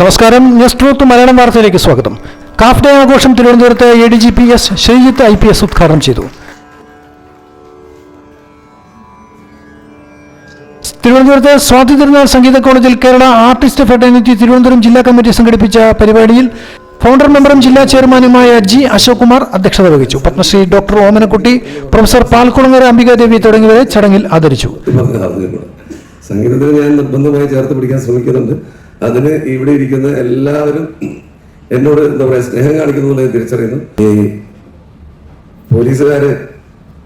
നമസ്കാരം. News truth Malayalam വാർത്തയിലേക്ക് സ്വാഗതം. കാഫ് ഡേ ആഘോഷം തിരുവനന്തപുരത്ത് A D G P S Sreejith I P S ഉദ്ഘാടനം ചെയ്തു. തിരുവനന്തപുരത്ത് സ്വാതി തിരുനാൾ സംഗീത കോളേജിൽ കേരള ആർട്ടിസ്റ്റ് ഫെഡറേറ്റ് തിരുവനന്തപുരം ജില്ലാ കമ്മിറ്റി സംഘടിപ്പിച്ച പരിപാടിയിൽ ഫൗണ്ടർ മെമ്പറും ജില്ലാ ചെയർമാനുമായ ജി അശോക് കുമാർ അധ്യക്ഷത വഹിച്ചു. പത്മശ്രീ ഡോക്ടർ ഓമനക്കുട്ടി പ്രൊഫസർ പാൽക്കുളങ്ങര അംബികാദേവി തുടങ്ങിയവരെ ചടങ്ങിൽ ആദരിച്ചു. സംഗീതത്തിന് ഞാൻ നിർബന്ധമായി ചേർത്ത് പിടിക്കാൻ ശ്രമിക്കുന്നുണ്ട്. അതിന് ഇവിടെ ഇരിക്കുന്ന എല്ലാവരും എന്നോട് എന്താ പറയുക സ്നേഹം കാണിക്കുന്നു ഞാൻ തിരിച്ചറിയുന്നു. ഈ പോലീസുകാര്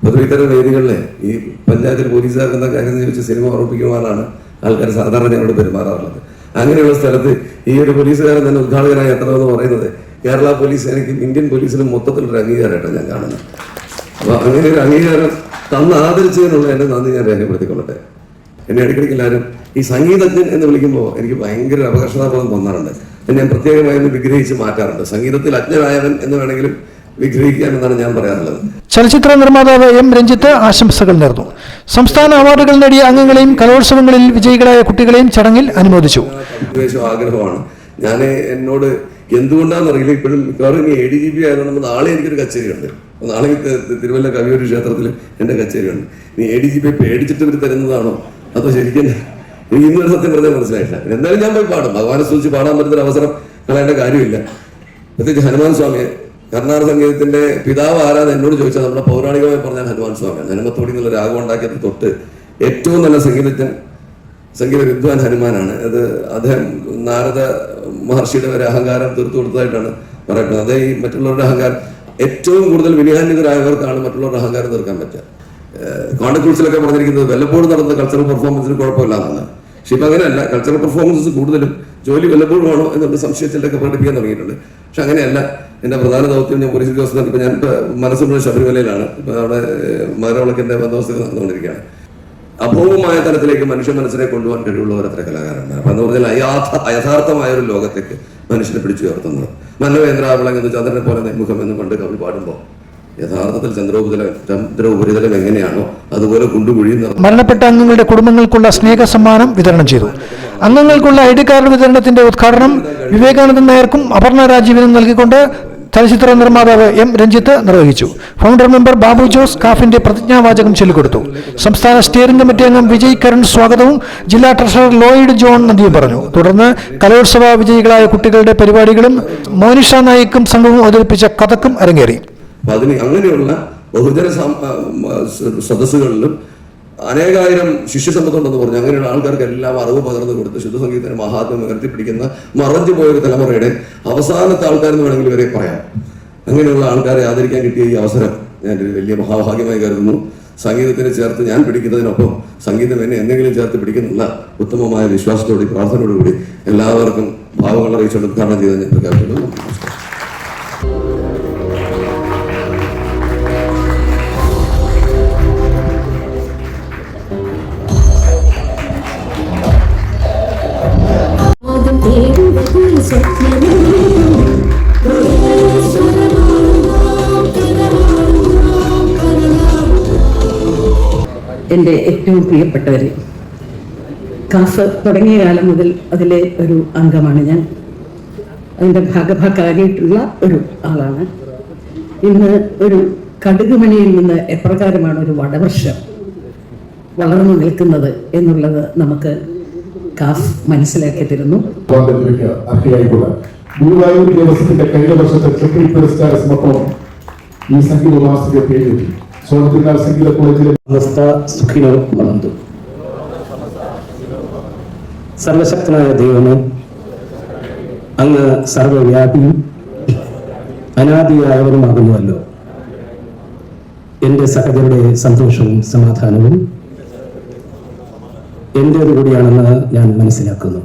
പൊതുവെ ഇത്തരം വേദികളിലെ ഈ പഞ്ചായത്തിൽ പോലീസുകാർക്കുന്ന കാര്യം ചോദിച്ച് സിനിമ ഉറപ്പിക്കുവാനാണ് ആൾക്കാർ സാധാരണ ഞങ്ങളോട് പെരുമാറാറുള്ളത്. അങ്ങനെയുള്ള സ്ഥലത്ത് ഈ ഒരു പോലീസുകാരൻ തന്നെ ഉദ്ഘാടകനായി എത്തണമെന്ന് പറയുന്നത് കേരള പോലീസ് എനിക്ക് ഇന്ത്യൻ പോലീസിലും മൊത്തത്തിലൊരു അംഗീകാരമായിട്ടാണ് ഞാൻ കാണുന്നത്. അപ്പോൾ അങ്ങനെ ഒരു അംഗീകാരം തന്ന് ആദരിച്ചതിനുള്ള എന്റെ നന്ദി ഞാൻ രേഖപ്പെടുത്തിക്കൊള്ളട്ടെ. എന്നെ ഇടയ്ക്കിടയ്ക്ക് എല്ലാവരും ഈ സംഗീതജ്ഞൻ എന്ന് വിളിക്കുമ്പോൾ എനിക്ക് ഭയങ്കര അപകർഷതാബോധം തോന്നാറുണ്ട്. അത് ഞാൻ പ്രത്യേകമായി ഒന്ന് വിഗ്രഹിച്ച് മാറ്റാറുണ്ട്. സംഗീതത്തിൽ അജ്ഞനായവൻ എന്ന് വേണമെങ്കിലും വിഗ്രഹിക്കാമെന്നാണ് ഞാൻ പറയാറുള്ളത്. ചലച്ചിത്ര നിർമ്മാതാവ് എം രഞ്ജിത്ത് ആശംസകൾ നേർന്നു. സംസ്ഥാന അവാർഡുകൾ നേടിയ അംഗങ്ങളെയും കലോത്സവങ്ങളിൽ വിജയികളായ കുട്ടികളെയും ചടങ്ങിൽ അനുമോദിച്ചു. ആഗ്രഹമാണ് ഞാൻ എന്നോട് എന്തുകൊണ്ടാണെന്നറിയില്ല ഇപ്പോഴും മിക്കവാറും ഇനി എ ഡി ജി പി ആയതുകൊണ്ട് നാളെ എനിക്കൊരു കച്ചേരി ഉണ്ട് നാളെ തിരുവല്ല കവിയൂർ ക്ഷേത്രത്തിൽ എന്റെ കച്ചേരി ഉണ്ട് നീ എ ഡി ജി പി പേടിച്ചിട്ട് ഇവർ തരുന്നതാണോ? അതോ ശരിക്കും ഇന്നൊരു സത്യം പറഞ്ഞാൽ മനസ്സിലായിട്ടില്ല. പിന്നെ എന്തായാലും ഞാൻ പോയി പാടും. ഭഗവാനെ സൂചിച്ച് പാടാൻ പറ്റുന്ന അവസരം കളയേണ്ട കാര്യമില്ല. പ്രത്യേകിച്ച് ഹനുമാൻ സ്വാമിയെ. കർണാടക സംഗീതത്തിന്റെ പിതാവ് ആരാധന എന്നോട് ചോദിച്ചാൽ നമ്മുടെ പൗരാണികമായി പറഞ്ഞാൽ ഹനുമാൻ സ്വാമിയാണ്. ഹനുമത്തോടി എന്നുള്ള രാഗം ഉണ്ടാക്കിയത് തൊട്ട് ഏറ്റവും നല്ല സംഗീതജ്ഞൻ സംഗീത വിദ്വാൻ ഹനുമാനാണ്. അത് അദ്ദേഹം നാരദ മഹർഷിയുടെ ഒരു അഹങ്കാരം തീർത്തു കൊടുത്തതായിട്ടാണ് പറയുന്നത്. അതേ ഈ മറ്റുള്ളവരുടെ അഹങ്കാരം. ഏറ്റവും കൂടുതൽ വിനിയാന്യതരായവർക്കാണ് മറ്റുള്ളവരുടെ അഹങ്കാരം തീർക്കാൻ പറ്റുക. കോണ്ടക്കൂൾസിലൊക്കെ പറഞ്ഞിരിക്കുന്നത് വല്ലപ്പോഴും നടന്ന കൾച്ചറൽ പെർഫോമൻസിന് കുഴപ്പമില്ല എന്നാണ് പക്ഷെ ഇപ്പൊ അങ്ങനെയല്ല. കൾച്ചറൽ പെർഫോമൻസസ് കൂടുതലും ജോലി വല്ലപ്പോഴും ആണോ എന്നുള്ള സംശയത്തിലൊക്കെ പ്രകടിപ്പിക്കാൻ തുടങ്ങിയിട്ടുണ്ട്. പക്ഷെ അങ്ങനെയല്ല. എന്റെ പ്രധാന ദൗത്യം ഞാൻ പോലീസ് ഉദ്യോഗസ്ഥ ഇപ്പൊ ഞാൻ മനസ്സുള്ള ശബരിമലയിലാണ്. ഇപ്പൊ അവിടെ മകരവിളക്കിന്റെ ബന്ധവസ്ഥകൾ നടന്നുകൊണ്ടിരിക്കുകയാണ്. അഭൗമമായ തലത്തിലേക്ക് മനുഷ്യ മനസ്സിനെ കൊണ്ടുപോകാൻ കഴിവുള്ളവർ അത്ര കലാകാരന്മാർ അപ്പൊ എന്ന് പറഞ്ഞാൽ അയാഥ അയഥാർത്ഥമായ ഒരു ലോകത്തേക്ക് മനുഷ്യനെ പിടിച്ചുയർത്തുന്നത്. മന്നവേന്ദ്ര വിളങ്ങുന്ന ചന്ദ്രനെ പോലെ മുഖം എന്ന് പണ്ട് കവി പാടുമ്പോൾ യഥാർത്ഥത്തിൽ ചന്ദ്രോപരിതല ചന്ദ്ര ഉപരിതലം എങ്ങനെയാണോ അതുപോലെ കുണ്ടുകുഴിയും മരണപ്പെട്ട അംഗങ്ങളുടെ കുടുംബങ്ങൾക്കുള്ള സ്നേഹ സമ്മാനം വിതരണം ചെയ്തു. അംഗങ്ങൾക്കുള്ള ഐ ഡി കാർഡ് വിതരണത്തിന്റെ ഉദ്ഘാടനം വിവേകാനന്ദൻ നായർക്കും അപർണ രാജീവിനും നൽകിക്കൊണ്ട് ചലച്ചിത്ര നിർമ്മാതാവ് എം രഞ്ജിത്ത് നിർവഹിച്ചു. ഫൗണ്ടർ മെമ്പർ ബാബു ജോസ് കാഫിന്റെ പ്രതിജ്ഞാവാചകം ചൊല്ലിക്കൊടുത്തു. സംസ്ഥാന സ്റ്റിയറിംഗ് കമ്മിറ്റി അംഗം വിജയ് കരുൺ സ്വാഗതവും ജില്ലാ ട്രഷറർ ലോയിഡ് ജോൺ നന്ദിയും പറഞ്ഞു. തുടർന്ന് കലോത്സവ വിജയികളായ കുട്ടികളുടെ പരിപാടികളും മോനിഷ നായിക്കും സംഘവും അവതരിപ്പിച്ച കഥക്കും അരങ്ങേറി. അപ്പൊ അതിന് അങ്ങനെയുള്ള ബഹുജന സദസ്സുകളിലും അനേകായിരം ശിഷ്യസമ്പത്തുണ്ടെന്ന് പറഞ്ഞു. അങ്ങനെയുള്ള ആൾക്കാർക്ക് എല്ലാം അറിവ് പകർന്നു കൊടുത്ത് ശുദ്ധസംഗീതത്തിന് മഹാത്മ്യം ഉയർത്തിപ്പിടിക്കുന്ന മറഞ്ഞു പോയ ഒരു തലമുറയുടെ അവസാനത്തെ ആൾക്കാരെന്ന് വേണമെങ്കിൽ ഇവരെ പറയാം. അങ്ങനെയുള്ള ആൾക്കാരെ ആദരിക്കാൻ കിട്ടിയ ഈ അവസരം ഞാൻ ഒരു വലിയ മഹാഭാഗ്യമായി കരുതുന്നു. സംഗീതത്തിനെ ചേർത്ത് ഞാൻ പിടിക്കുന്നതിനൊപ്പം സംഗീതം എന്നെ എന്തെങ്കിലും ചേർത്ത് പിടിക്കുന്നുള്ള ഉത്തമമായ വിശ്വാസത്തോടെ പ്രാർത്ഥനയോടുകൂടി എല്ലാവർക്കും ഭാവങ്ങൾ അറിയിച്ചുകൊണ്ട് ഉദ്ഘാടനം ചെയ്ത് ഞാൻ പ്രഖ്യാപിക്കുന്നു എന്റെ ഏറ്റവും പ്രിയപ്പെട്ടവരെ. കാഫ് തുടങ്ങിയ കാലം മുതൽ അതിലെ ഒരു അംഗമാണ് ഞാൻ. അതിന്റെ ഭാഗഭാക്കായിട്ടുള്ള ഒരു ആളാണ്. ഇന്ന് ഒരു കടുകുമണിയിൽ നിന്ന് എപ്രകാരമാണ് ഒരു വടവർഷം വളർന്നു നിൽക്കുന്നത് എന്നുള്ളത് നമുക്ക് കാഫ് മനസ്സിലാക്കി തരുന്നു. ഗുരുവായൂർ ദേവസ്വത്തിന്റെ കഴിഞ്ഞ വർഷത്തെ ട്രിപ്പിൾ പുരസ്കാര സമർപ്പണം ഈ സംഗീത മാസിക പേരിൽ കോളേജിലെ അവസ്ഥ സുഖിനോ സർവശക്തനായ ദൈവമേ അങ്ങ് സർവവ്യാപിയും അനാദിയായവരുമാകുന്നുവല്ലോ എന്റെ സഹജരുടെ സന്തോഷവും സമാധാനവും എന്റേത് കൂടിയാണെന്ന് ഞാൻ മനസ്സിലാക്കുന്നു.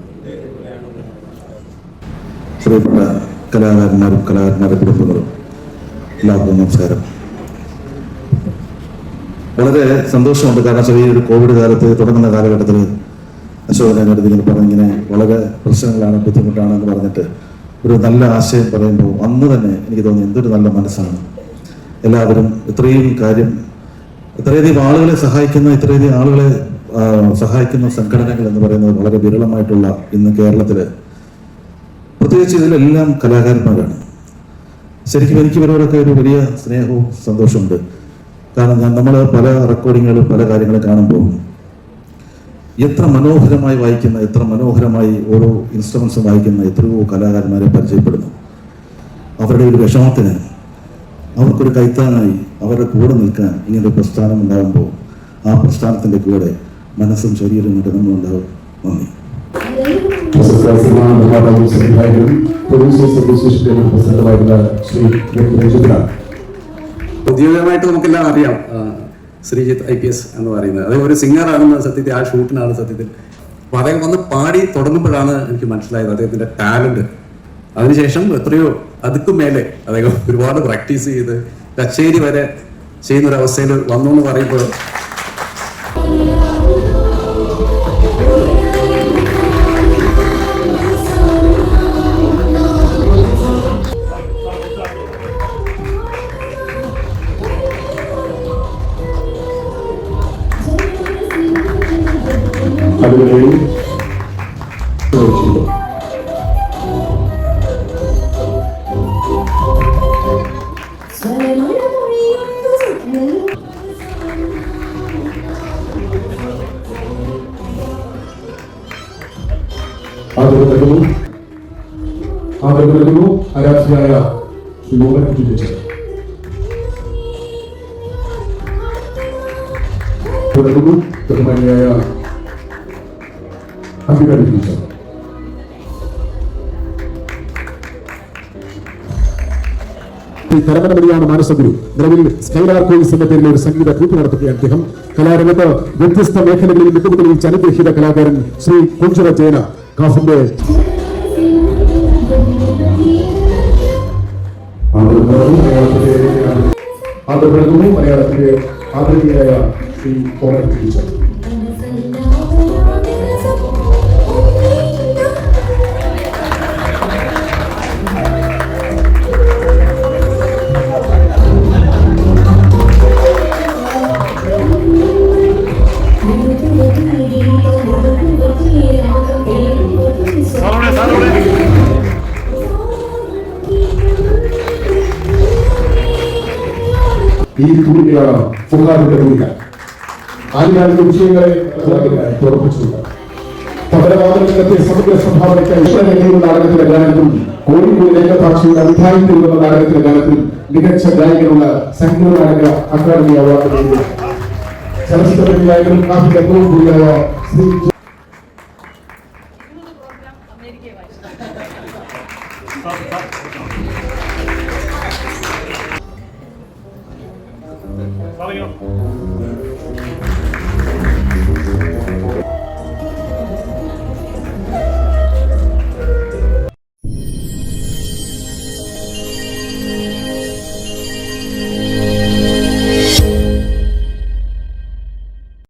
കലാകാരന്മാരും കലാകാരന്മാരുടെ കുടുംബങ്ങളും എല്ലാവർക്കും നമസ്കാരം. വളരെ സന്തോഷമുണ്ട്. കാരണം ഈ ചെറിയൊരു കോവിഡ് കാലത്ത് തുടങ്ങുന്ന കാലഘട്ടത്തിൽ അശോകനെ അടുത്ത് ഇങ്ങനെ പറഞ്ഞിങ്ങനെ വളരെ പ്രശ്നങ്ങളാണ് ബുദ്ധിമുട്ടാണ് എന്ന് പറഞ്ഞിട്ട് ഒരു നല്ല ആശയം പറയുമ്പോൾ അന്ന് തന്നെ എനിക്ക് തോന്നി എന്തൊരു നല്ല മനസ്സാണ്. എല്ലാവരും ഇത്രയും കാര്യം ഇത്രയധികം ആളുകളെ സഹായിക്കുന്ന ഇത്രയധികം ആളുകളെ സഹായിക്കുന്ന സംഘടനകൾ എന്ന് പറയുന്നത് വളരെ വിരളമായിട്ടുള്ള ഇന്ന് കേരളത്തിൽ പ്രത്യേകിച്ച് ഇതിലെല്ലാം കലാകാരന്മാരാണ്. ശരിക്കും എനിക്ക് ഇവരോടൊക്കെ ഒരു വലിയ സ്നേഹവും സന്തോഷമുണ്ട് കാരണം നമ്മൾ പല റെക്കോർഡിങ്ങുകളും പല കാര്യങ്ങളും കാണുമ്പോൾ എത്ര മനോഹരമായി വായിക്കുന്ന എത്ര മനോഹരമായി ഓരോ ഇൻസ്ട്രുമെന്റ്സ് വായിക്കുന്ന എത്രയോ കലാകാരന്മാരെ പരിചയപ്പെടുന്നു. അവരുടെ ഒരു വിഷമത്തിന് അവർക്കൊരു കൈത്താങ്ങായി അവരുടെ കൂടെ നിൽക്കാൻ ഇങ്ങനൊരു പ്രസ്ഥാനം ഉണ്ടാകുമ്പോൾ ആ പ്രസ്ഥാനത്തിന്റെ കൂടെ മനസ്സും ശരീരവും കൊണ്ട് നമ്മളുണ്ടാവും. നന്ദി. പ്രൊഡ്യൂസേഴ്സ് അസോസിയേഷന്റെ പ്രസിഡന്റുമായിരുന്ന ശ്രീ രഞ്ജിത്തിനാണ് ഔദ്യോഗികമായിട്ട് നമുക്കെല്ലാം അറിയാം. ശ്രീജിത്ത് ഐ പി എസ് എന്ന് പറയുന്നത്. അത് ഒരു സിംഗർ ആണെന്ന് സത്യത്തിൽ ആ ഷൂട്ടിനാണ് സത്യത്തിൽ. അപ്പൊ അദ്ദേഹം വന്ന് പാടി തുടങ്ങുമ്പോഴാണ് എനിക്ക് മനസ്സിലായത് അദ്ദേഹത്തിന്റെ ടാലന്റ് അതിനുശേഷം എത്രയോ അതുക്കും മേലെ അദ്ദേഹം ഒരുപാട് പ്രാക്ടീസ് ചെയ്ത് കച്ചേരി വരെ ചെയ്യുന്ന ഒരു അവസ്ഥയിൽ വന്നു എന്ന് പറയുമ്പോൾ നൽകുന്നു ആരാധ്യയായ ശ്രീ മോഹൻ കുട്ടി ടീച്ചർ നൽകുന്നു ബഹുമാനിയായ അഭിനന്ദ ടീച്ചർ കരമനമടിയാണ് മാനസഗുരു. നിലവിൽ സ്കൈലാർ കോയിസ് എന്ന പേരിൽ ഒരു സംഗീത ട്രൂപ്പ് നടത്തുകയാണ് അദ്ദേഹം. കലാരംഗത്ത് വ്യത്യസ്ത മേഖലകളിൽ മികവ് തെളിയിച്ച അനുഗ്രഹീത കലാകാരൻ ശ്രീ കുഞ്ചുറ ജയന കാഫിന്റെ ആദരവ് മലയാളത്തിലെ ആദരണീയായ ശ്രീ കോമൻ ഈ തൂണികയാണ് പൊങ്കാലിന്റെ തൂണിക ആദ്യകാലത്തെ വിഷയങ്ങളെ തുറപ്പിച്ചിട്ടുണ്ട് പകരവാദരംഗത്തെ സമഗ്ര സംഭാവനയ്ക്കായി ഇഷ്ടരംഗങ്ങളുടെ നാടകത്തിലെ ഗാനത്തിലും കോഴിക്കോട് രംഗഭാഷയുടെ അഭിപ്രായത്തിലുള്ള നാടകത്തിലെ മികച്ച ഗായകനുള്ള സംഗീത നാടക അക്കാദമി അവാർഡ് നേടി ചലച്ചിത്ര രംഗവും ശ്രീ